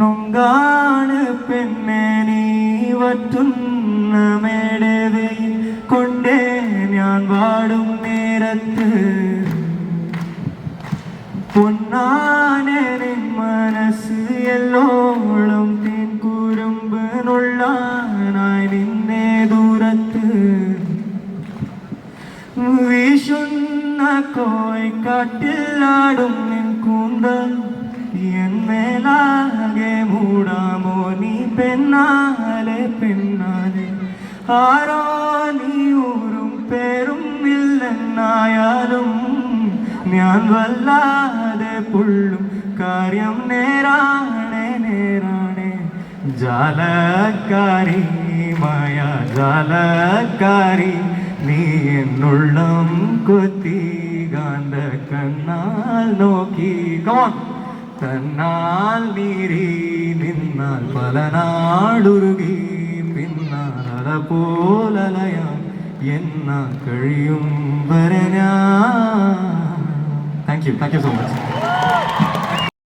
നൊങ്കാണ് പെണ്ണെ നീ വറ്റുന്ന മേടവയിൽ കൊണ്ടേ ഞാൻ വാടും നേരത്ത്. പൊന്നാനെ മനസ്സ് എല്ലോളം തേൻ കുരുമ്പനുള്ളാനായി നിന്നെ ദൂരത്ത്. വീശുന്ന കോയിക്കാട്ടിലാടും നിൻ കൂന്തൽ. നീ പെണ്ണാലെ പെണ്ണാലെ. ആരോ നീ ഊരും പേരും ഇല്ലെന്നായാലും ഞാൻ വല്ലാതെ പുള്ളും കാര്യം നേരാണേ നേരാണേ. ജാലക്കാരി മായ ജാലക്കാരി നീ എന്നുള്ളം കൊത്തി കാന്ത കണ്ണാൽ നോക്കി കോൺ തന്നാൽ നീരി നിന്നാൽ പല നാടുരുകി പിന്നാൽ അല പോലലയാം. എന്ന കഴിയും വരെ ഞാൻ. Thank you thank you so much